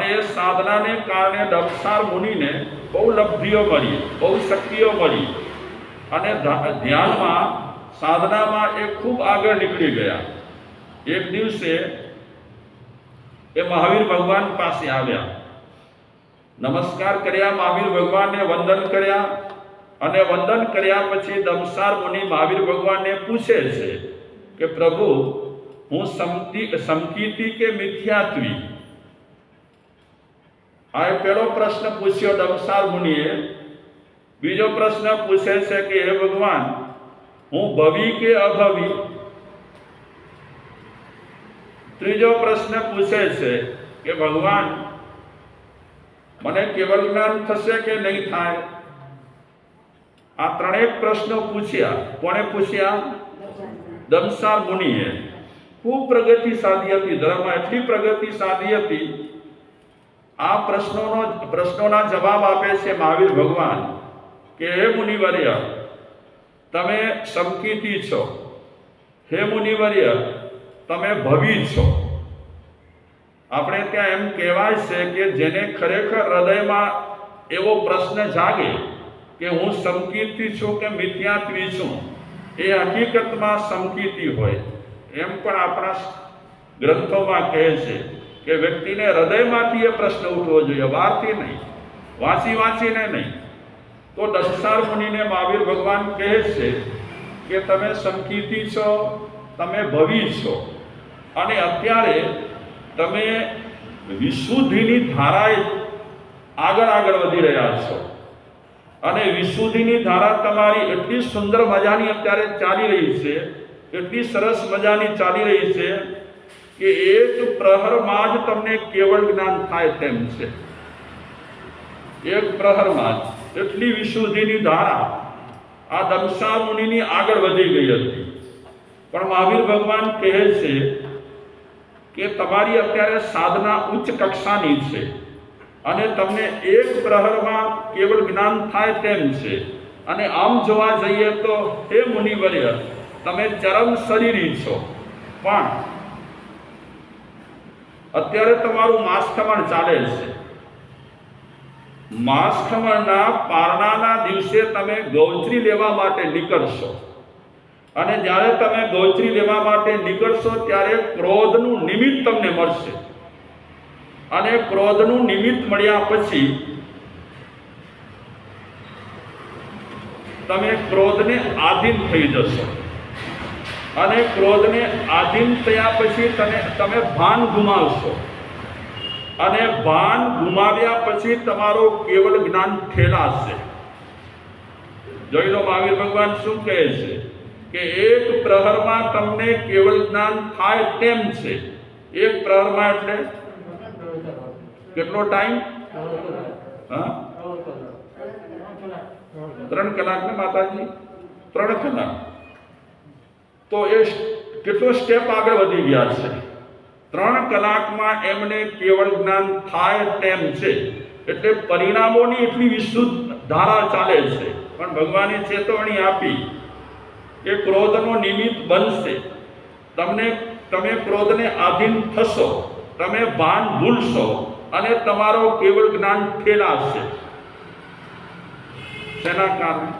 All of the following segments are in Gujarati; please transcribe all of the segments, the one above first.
અને એ સાધનાને કારણે દક્ષાર મુનિને બહુ લબ્ધિઓ મળી બહુ શક્તિઓ મળી અને ધ્યાનમાં સાધનામાં એ ખૂબ આગળ નીકળી ગયા. એક દિવસે એ મહાવીર ભગવાન પાસે આવ્યા. નમસ્કાર કર્યા, મહાવીર ભગવાનને વંદન કર્યા અને વંદન કર્યા પછી દમસાર મુનિ મહાવીર ભગવાનને પૂછે છે કે પ્રભુ, હું સમતી, સમકીતી કે મિથ્યાત્વી? એ પહેલો પ્રશ્ન પૂછ્યો દમસાર મુનિએ. બીજો પ્રશ્ન પૂછે છે કે, હે ભગવાન, હું ભવી કે અભવી? ત્રીજો પ્રશ્ન પૂછે છે કે, ભગવાન, મને કેવલ જ્ઞાન થશે કે નહીં થાય? આ ત્રણેક પ્રશ્નો પૂછ્યા. કોણે પૂછ્યા? દમસા મુનિએ. ખૂબ પ્રગતિ સાધી હતી. ધર્મમાં એટલી પ્રગતિ સાધી હતી આ પ્રશ્નોનો પ્રશ્નોના જવાબ આપે છે મહાવીર ભગવાન કે, હે મુનિવર્ય, તમે સંકિતી છો. હે મુનિવર્ય, તમે ભવી છો. આપણે ત્યાં એમ કહેવાય છે કે, જેને ખરેખર હૃદયમાં એવો પ્રશ્ન જાગે કે હું સમકીર્તિ છું કે મિથ્યાત્વી છું, એ હકીકતમાં સમકીર્તિ હોય. એમ પણ આપણા ગ્રંથોમાં કહે છે. કે વ્યક્તિને હૃદયમાંથી એ પ્રશ્ન ઉઠવો જોઈએ બહારથી નહીં, વાંચી વાંચીને નહીં. તો દશાર મુનિને મહાવીર ભગવાન કહે છે કે તમે સમકીર્તિ છો, તમે ભવિ છો. અને અત્યારે તમે વિશુદ્ધિની ધારાએ આગળ આગળ વધી રહ્યા છો. અને વિશુદ્ધિની ધારા તમારી એટલી સુંદર મજાની અત્યારે ચાલી રહી છે, એટલી સરસ મજાની ચાલી રહી છે કે એક પ્રહરમાં જ તમને કેવળ જ્ઞાન થાય તેમ છે. એક પ્રહરમાં જ એટલી વિશુદ્ધિની ધારા આ દમસા મુનિની આગળ વધી ગઈ હતી. પણ મહાવીર ભગવાન કહે છે કે તમારી અત્યારે સાધના ઉચ્ચ કક્ષાની છે અને તમને એક પ્રહરમાં કેવળ જ્ઞાન થાય તેમ છે. અને આમ જોવા જઈએ તો, હે મુનિવર્ય, તમે ચરમ શરીરી છો. પણ અત્યારે તમારું માસખમણ ચાલે છે. માસખમણના પારણાના દિવસે તમે ગૌચરી લેવા માટે નીકળશો. અને જ્યારે તમે ગૌચરી લેવા માટે નીકળશો, ત્યારે ક્રોધનું નિમિત્ત તમને મળશે. અને ક્રોધનું નિમિત્ત મળ્યા પછી તમે ક્રોધને આધીન થઈ જશો. અને ક્રોધને આધીન થયા પછી તમે તમે ભાન ગુમાવશો. અને ભાન ગુમાવ્યા પછી તમારો કેવળ જ્ઞાન ઠેલાશે. જોઈ લો મહાવીર ભગવાન શું કહે છે? કે એક પ્રહરમાં તમને કેવળ જ્ઞાન થાય તેમ છે. એક પ્રહરમાં એટલે? કેટલો ટાઈમ? હા? ત્રણ કલાક ને માતાજી? ત્રણ કલાક. તો એ કેટલો સ્ટેપ આગળ વધી ગયા છે? ત્રણ કલાકમાં એમને કેવળ જ્ઞાન થાય તેમ છે. એટલે પરિણામોની એટલી વિશુદ્ધ ધારા ચાલે છે. પણ ભગવાને ચેતવણી આપી કે ક્રોધનો નિમિત્ત બનશે. તમને, તમે ક્રોધને આધીન થશો. તમે ભાન ભૂલશો અને તમારો કેવળ જ્ઞાન ફેલાશે. શેના કારણે?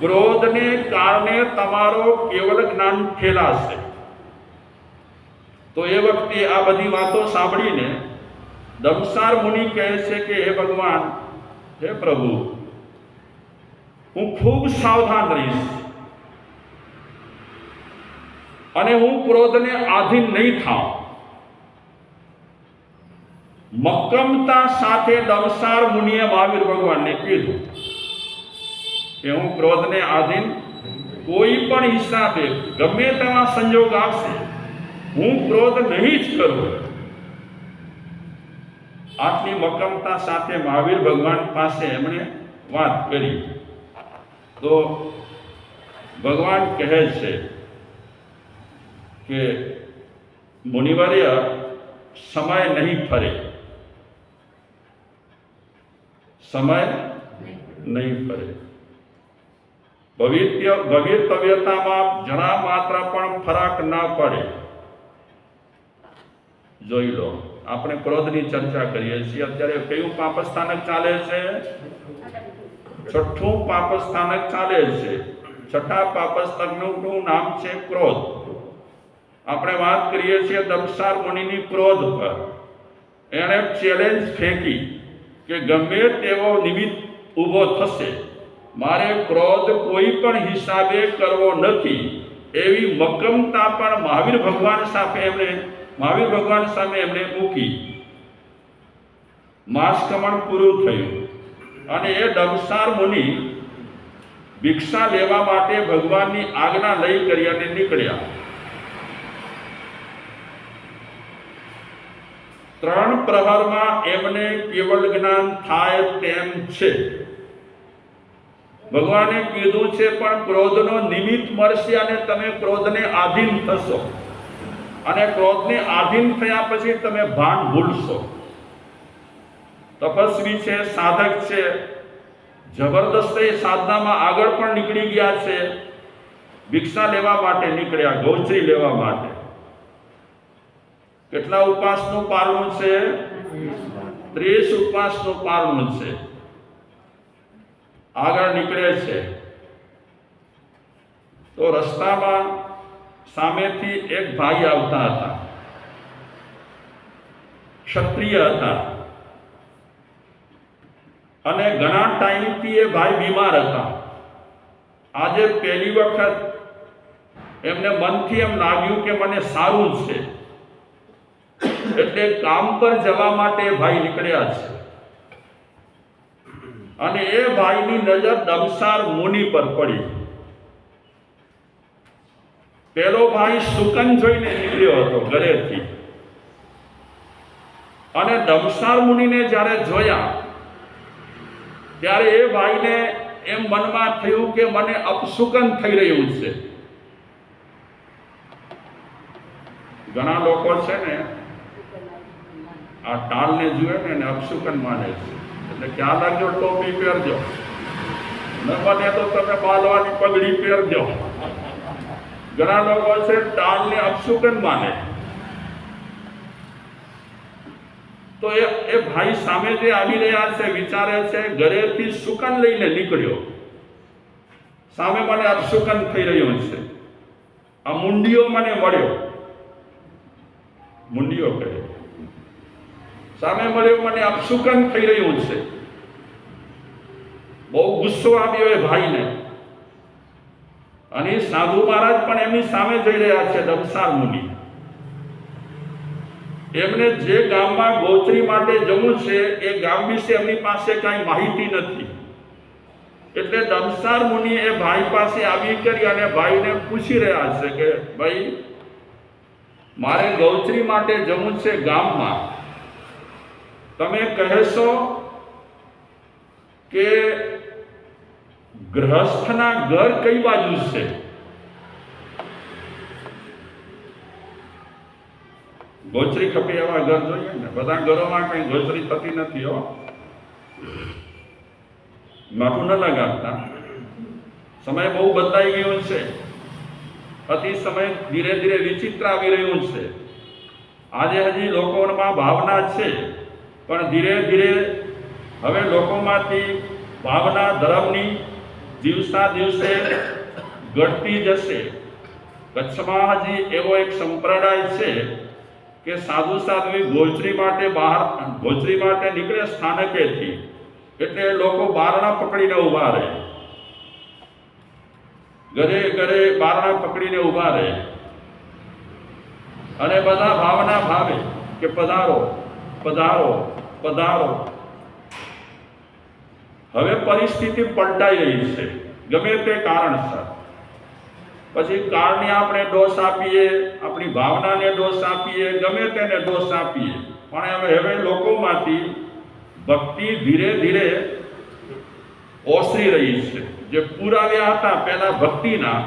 ક્રોધને કારણે તમારો કેવળ જ્ઞાન ફેલાશે. તો એ વખતે આ બધી વાતો સાંભળીને દમસાર મુનિ કહે છે કે, હે ભગવાન, હે પ્રભુ, હું ખૂબ સાવધાન રહીશ અને હું ક્રોધને આધીન નહીં થાઉં. મક્કમતા સાથે દમસાર મુનિએ મહાવીર ભગવાનને કીધું. કે હું ક્રોધને આધીન કોઈ પણ હિસાબે ગમે તેવા સંજોગ આવશે હું ક્રોધ નહીં જ કરું. આટલી મક્કમતા સાથે મહાવીર ભગવાન પાસે એમણે વાત કરી. તો ભગવાન કહે છે કે મુનિવર્ય સમય નહીં ફરે. સમય નહીં ફરે. ભવિત્ય ભવિતવ્યતામાં જણા માત્ર પણ ફરક ના પડે. જોઈ લો, આપણે ક્રોધની ચર્ચા કરીએ છીએ. અત્યારે કયું પાપ સ્થાનક ચાલે છે? છઠ્ઠું પાપ સ્થાનક ચાલે છે. છઠ્ઠા પાપ સ્થાનકનું નામ છે? ક્રોધ. આપણે વાત કરીએ છીએ દમસાર મુનિની ક્રોધ પર. એણે ચેલેન્જ ફેંકી કે ગમે તેવો નિમિત્ત ઊભો થશે. મારે ક્રોધ કોઈ પણ હિસાબે કરવો નથી. એવી મક્કમતા પણ મહાવીર ભગવાન સામે એમણે, મહાવીર ભગવાન સામે એમણે મૂકી. માસકમણ પૂરું થયું. અને એ ડબસાર મુનિ ભિક્ષા લેવા માટે ભગવાનની આજ્ઞા લઈ કરી અને નીકળ્યા. ત્રણ પ્રહરમાં એમને કેવળ જ્ઞાન થાય તેમ છે. ભગવાને કીધું છે, પણ ક્રોધનો નિમિત્ત મળશે અને તમે ક્રોધને આધીન થશો. અને ક્રોધને આધીન થયા પછી તમે ભાન ભૂલશો. તપસ્વી છે, સાધક છે, જબરદસ્ત એ સાધનામાં આગળ પણ નીકળી ગયા છે, ભિક્ષા લેવા માટે નીકળ્યા, ગૌચરી લેવા માટે. કેટલા ઉપાસનું પારણું છે? ત્રીસ ઉપાસનું પારણું છે. આગળ નીકળે છે. તો રસ્તામાં સામેથી એક ભાઈ આવતા હતા. ક્ષત્રિય હતા. અને ઘણા ટાઈમથી એ ભાઈ બીમાર હતા. આજે પહેલી વખત એમને મનથી એમ લાગ્યું કે મને સારું છે. એટલે કામ પર જવા માટે ભાઈ નીકળ્યા છે. અને એ ભાઈની નજર દમસાર મુનિ પર પડી. પેલો ભાઈ સુકન જોઈને નીકળ્યો હતો ઘરેથી. અને દમસાર મુનિને જ્યારે જોયા, ત્યારે એ ભાઈને એમ મનમાં થયું કે મને અપસુકન થઈ રહ્યું છે. ઘણા લોકો છે ને આ ટાળને જુએ ને એને અપસુકન માને છે. એટલે ખ્યાલ રાખજો ટોપી પહેરજો. ન તો તમે બાલવાની પગડી પહેરજો. ઘણા લોકો છે ટાળને અપશુકન માને. તો એ એ ભાઈ સામે જે આવી રહ્યા છે, વિચારે છે, ઘરેથી સુકન લઈને નીકળ્યો. સામે મને અપશુકન થઈ રહ્યો છે. આ મુંડીઓ મને મળ્યો મુંડીઓ કહે. સામે મળ્યો, મને અપશુકન થઈ રહ્યું છે. બહુ ગુસ્સો આવ્યો એ ભાઈને. અને સાધુ મહારાજ પણ એમની સામે જઈ રહ્યા છે દમસાર મુનિ. એમને જે ગામમાં ગોચરી માટે જવું છે, એ ગામ વિશે એમની પાસે કાંઈ માહિતી નથી. એટલે દમસાર મુનિ એ ભાઈ પાસે આવી કરી અને ભાઈને પૂછી રહ્યા છે કે, ભાઈ, મારે ગૌચરી માટે જવું છે ગામમાં. તમે કહેશો કે ગ્રહસ્થના ઘર કઈ બાજુ છે? ગોચરી ખપે એવા ઘર જોઈએ ને? બધા ઘરોમાં કઈ ગોચરી થતી નથી, હો. માથું ન લગાડતા. સમય બહુ બદલાઈ ગયો છે. અતિ સમય ધીરે ધીરે વિચિત્ર આવી રહ્યું છે. આજે હજી લોકોમાં ભાવના છે. પણ ધીરે ધીરે હવે લોકોમાંથી ભાવના ધર્મની દિવસા દિવસે ઘટતી જશે. કચ્છમાં હજી એવો એક સંપ્રદાય છે કે સાધુ સાધ્વી ગોચરી માટે બહાર ગોચરી માટે નીકળે સ્થાનકેથી. એટલે લોકો બારણા પકડીને ઊભા રહે. ઘરે ઘરે બારણા પકડીને ઊભા રહે. અને બધા ભાવના ભાવે કે પધારો પધારો. પધારો. હવે પરિસ્થિતિ પલટાઈ રહી છે. ગમે તે કારણસર. પછી કારણે આપણે દોષ આપીએ, આપણી ભાવનાને દોષ આપીએ, ગમે તેને દોષ આપીએ. પણ હવે હવે લોકોમાંથી ભક્તિ ધીરે ધીરે ઓસરી રહી છે. જે પુરાવ્યા હતા પહેલા ભક્તિના,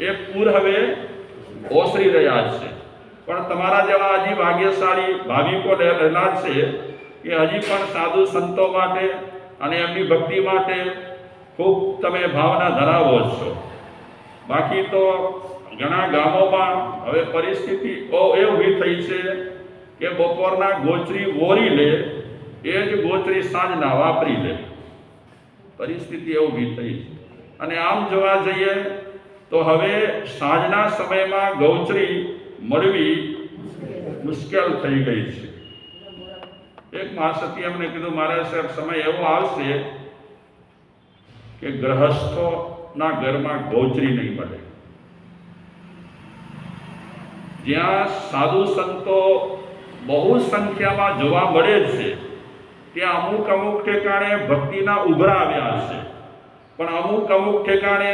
એ પૂર હવે ઓસરી રહ્યા છે. પણ તમારા જેવા હજી ભાગ્યશાળી ભાવિકો રહેલા છે કે હજી પણ સાધુ સંતો માટે અને એમની ભક્તિ માટે ખૂબ તમે ભાવના ધરાવો છો. બાકી તો ઘણા ગામોમાં હવે પરિસ્થિતિ એ ઊભી થઈ છે કે બપોરના ગોચરી વોરી લે, એ જ ગોચરી સાંજના વાપરી લે. પરિસ્થિતિ એવું ઊભી થઈ છે. અને આમ જોવા જઈએ તો હવે સાંજના સમયમાં ગૌચરી મળવી મુશ્કેલ થઈ ગઈ છે. એક મહાસતી એમને કીધું, મારે સાહેબ, સમય એવો આવશે કે ગ્રહસ્થોના ઘરમાં ગૌચરી નહીં મળે જ્યાં સાધુ સંતો બહુ સંખ્યામાં જોવા મળે છે, ત્યાં અમુક અમુક ઠેકાણે ભક્તિના ઉભરા આવ્યા છે પણ અમુક અમુક ઠેકાણે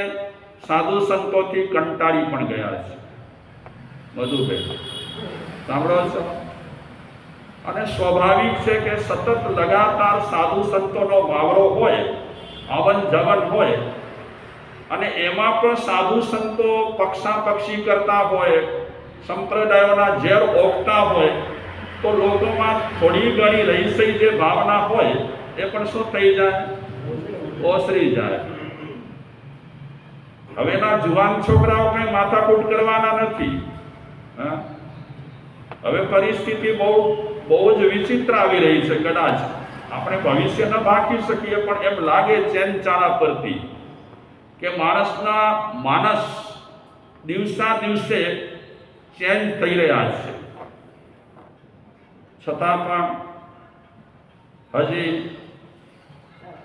સાધુ સંતોથી કંટાળી પણ ગયા છે મધુભાઈ, સાંભળો છો? અને સ્વાભાવિક છે કે સતત લગાતાર સાધુ સંતોનો વાવરો હોય આવન જવન હોય, અને એમાં પણ સાધુ સંતો પક્ષાપક્ષી કરતા હોય, સંપ્રદાયોના ઝેર ઓગતા હોય, તો લોકોમાં થોડી ઘણી રહીસઈ જે ભાવના હોય, એ પણ શું થઈ જાય? ઓસરી જાય. હવેના જુવાન છોકરાઓ કઈ માથાકૂટ કરવાના નથી હવે પરિસ્થિતિ બહુ બહુ જ વિચિત્ર આવી રહી છે કદાચ. આપણે ભવિષ્ય ન બાકી શકીએ, પણ એમ લાગે ચેન ચારા પરથી કે માણસના માનસ દિવસા દિવસે ચેન્જ થઈ રહ્યા છે. છતાં પણ હજી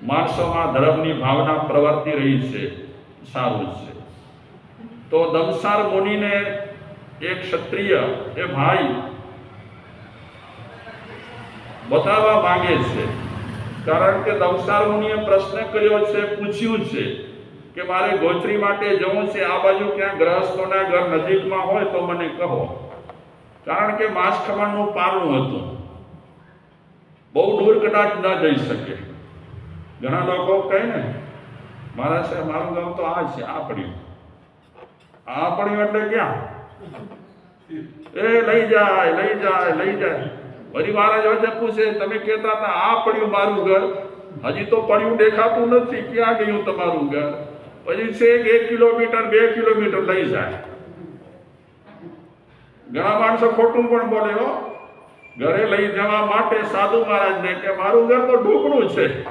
માણસોમાં ધર્મની ભાવના પ્રવર્તી રહી છે, સારું છે. તો દમસાર મુનિને એક ક્ષત્રિય, એ ભાઈ બતાવવા માંગે છે. કારણ કે દમસાર મુનિએ પ્રશ્ન કર્યો છે, પૂછ્યું છે કે મારે ગોચરી માટે જવું છે, આ બાજુ ક્યાં ગ્રહસ્થોના ઘર નજીકમાં હોય તો મને કહો. કારણ કે માસ ખમણનું પારણું હતું. બહુ દૂર કદાચ ન જઈ શકે. ઘણા લોકો કહે ને, મારા સાહેબ, મારું ગામ તો આ છે, આ પડ્યું. આ પડ્યું એટલે ક્યાં? એ લઈ જાય લઈ જાય લઈ જાય. વળી મહારાજ પૂછે તમે કહેતા હતા, આ પડ્યું મારું ઘર. હજી તો પડ્યું દેખાતું નથી. ક્યાં ગયું તમારું ઘર? પછી છે એક કિલોમીટર, બે કિલોમીટર લઈ જાય. ઘણા માણસો ખોટું પણ બોલે, હો. ઘરે લઈ જવા માટે સાધુ મહારાજને કે, મારું ઘર તો ડૂબણું છે.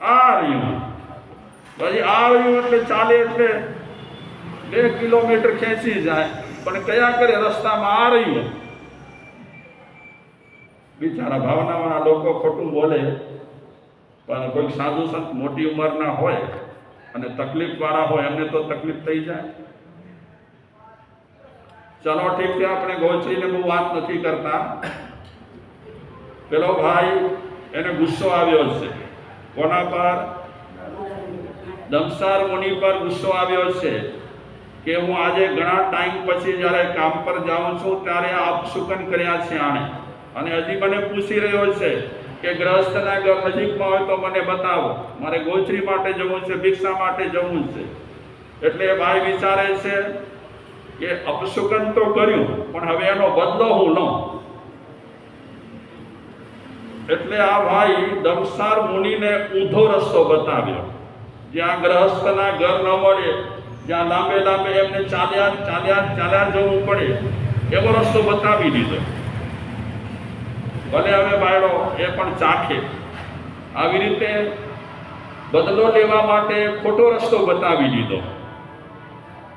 આ રહ્યું. પછી આ રહ્યું એટલે ચાલે એટલે બે કિલોમીટર ખેંચી જાય. પણ કયા કરે? રસ્તામાં આ રહ્યું. બિચારા ભાવનાવાળા લોકો ખોટું બોલે, પણ કોઈક સાધુ સંત મોટી ઉંમરના હોય અને તકલીફ વાળા હોય, એમને તો તકલીફ થઈ જાય. ચલો, ઠીક છે, આપણે ગોચરીને બહુ વાત નથી કરતા. પેલો ભાઈ એને ગુસ્સો આવ્યો છે. કોના પર? દમસાર મુનિ પર ગુસ્સો આવ્યો છે કે હું આજે ઘણા ટાઈમ પછી જ્યારે કામ પર જાઉં છું, ત્યારે આ અપશુકન કર્યા છે આણે. અને હજી મને પૂછી રહ્યો છે કે ગ્રહસ્થના ઘર નજીકમાં હોય તો મને બતાવો. મારે ગોચરી માટે જવું છે, ભિક્ષા માટે જવું છે. એટલે ભાઈ વિચારે છે કે અપશુકન તો કર્યું, પણ હવે એનો બદલો હું લઉં. એટલે આ ભાઈ દમસાર મુનિને ઊંધો રસ્તો બતાવ્યો. જ્યાં ગ્રહસ્થના ઘર ન મળે, જ્યાં લાંબે લાંબે એમને ચાલ્યા ચાલ્યા ચાલ્યા જવું પડે, એવો રસ્તો બતાવી દીધો. ભલે હવે બાયડો એ પણ ચાખે. આવી રીતે બદલો લેવા માટે ખોટો રસ્તો બતાવી દીધો.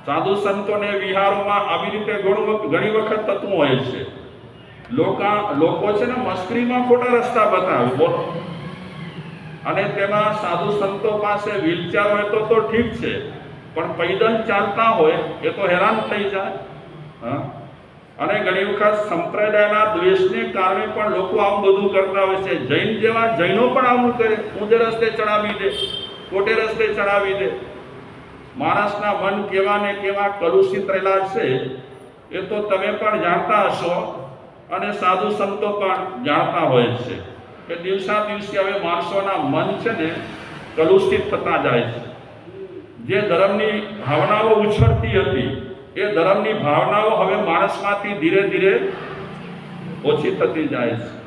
સાધુ સંતોને વિહારોમાં આવી રીતે ઘણું ઘણી વખત થતું હોય છે. લોકા, લોકો છે ને મસ્કરીમાં ખોટા રસ્તા બતાવે, બોલો. અને તેમાં સાધુ સંતો પાસે વ્હીલચેર હોય તો તો ઠીક છે. પણ પૈદલ ચાલતા હોય એ તો હેરાન થઈ જાય. હા? અને ઘણી વખત સંપ્રદાયના દ્વેષને કારણે પણ લોકો આવું બધું કરતા હોય છે. જૈન જેવા જૈનો પણ આવું કરે. ઊંધે રસ્તે ચડાવી દે ખોટે રસ્તે ચડાવી દે. માણસના મન કેવા ને કેવા કલુષિત રહેલા છે, એ તો તમે પણ જાણતા હશો અને સાધુ સંતો પણ જાણતા હોય છે. કે દિવસા દિવસે હવે માણસોના મન છે ને કલુષિત થતા જાય છે. જે ધર્મની ભાવનાઓ ઉછળતી હતી એ ધર્મની ભાવનાઓ હવે માણસમાંથી ધીરે ધીરે ઓછી થતી જાય છે.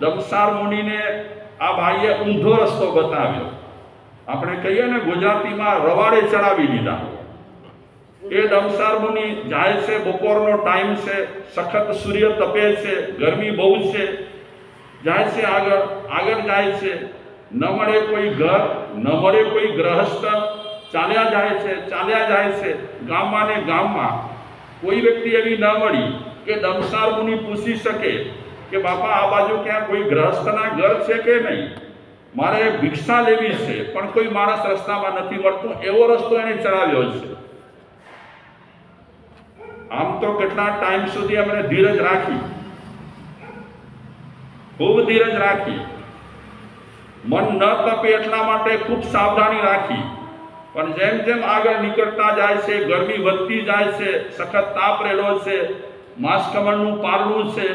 દમસાર મુનિને આ ભાઈએ ઊંધો રસ્તો બતાવ્યો. આપણે કહીએ ને ગુજરાતીમાં રવાડે ચડાવી દીધા. એ દમસાર મુનિ જાય છે, બપોરનો ટાઈમ છે, સખત સૂર્ય તપે છે, ગરમી બહુ છે. જાય છે આગળ આગળ જાય છે. ન મળે કોઈ ઘર, ન મળે કોઈ ગ્રહસ્થ ચાલ્યા જાય છે, ચાલ્યા જાય છે. ગામમાં ને ગામમાં કોઈ વ્યક્તિ એવી ન મળી કે દમસાર મુનિ પૂછી શકે કે બાપા, આ બાજુ ક્યાં કોઈ ગ્રહસ્થના ઘર છે કે નહીં? મારે ભિક્ષા લેવી છે, પણ કોઈ માણસ રસ્તામાં નથી મળતું. એવો રસ્તો એને ચડાવ્યો છે. આમ તો કેટલા ટાઈમ સુધી અમને ધીરજ રાખી. ખૂબ ધીરજ રાખી. મન ન તપે એટલા માટે ખૂબ સાવધાની રાખી. પણ જેમ જેમ આગળ નીકળતા જાય છે, ગરમી વધતી જાય છે, સખત તાપ રહેલો છે માસકમળનું પારણું છે,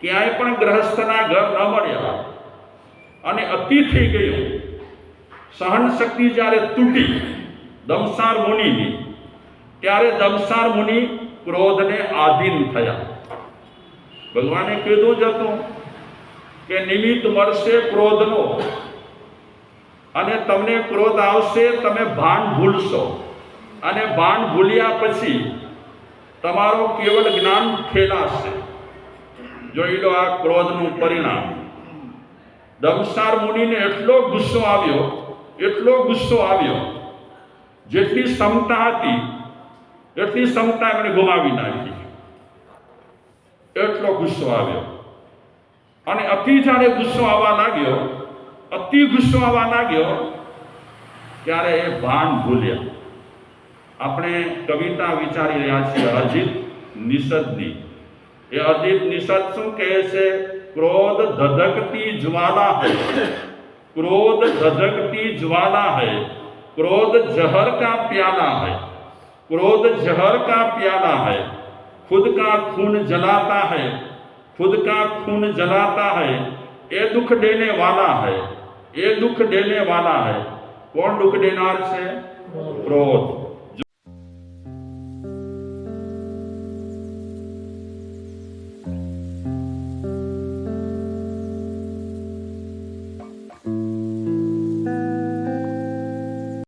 ક્યાંય પણ ગ્રહસ્થના ઘર ન મળ્યા અને અતિ થઈ ગયું. સહન શક્તિ જ્યારે તૂટી દમસાર મુનિની, ત્યારે દમસાર મુનિ ક્રોધને આધીન થયા. ભગવાને કીધું જ હતું કે નિમિત્ત મળશે ક્રોધનો. અને તમને ક્રોધ આવશે, તમે ભાન ભૂલશો. અને ભાન ભૂલ્યા પછી તમારો કેવળ જ્ઞાન ફેલાશે. જોઈ લો આ ક્રોધનું પરિણામ. દમસાર મુનિને એટલો ગુસ્સો આવ્યો, એટલો ગુસ્સો આવ્યો, જેટલી ક્ષમતા હતી, એટલી ક્ષમતા એમણે ગુમાવી નાખી. એટલો ગુસ્સો આવ્યો. અને અતિ જ્યારે ગુસ્સો આવવા લાગ્યો અતિ ગુસ્સો આવવા લાગ્યો ત્યારે એ ભાન ભૂલ્યા આપણે કવિતા વિચારી રહ્યા છીએ અજીત નિષદની એ અજીત નિષદ શું કહે છે ક્રોધ ધધકતી જ્વાલા है क्रोध धधकती ज्वाला है क्रोध जहर का प्याला है क्रोध जहर का प्याला है खुद का खून जलाता है खुद का खून जलाता है ये दुख देने वाला है ये दुख देने वाला है कौन दुख देनार से क्रोध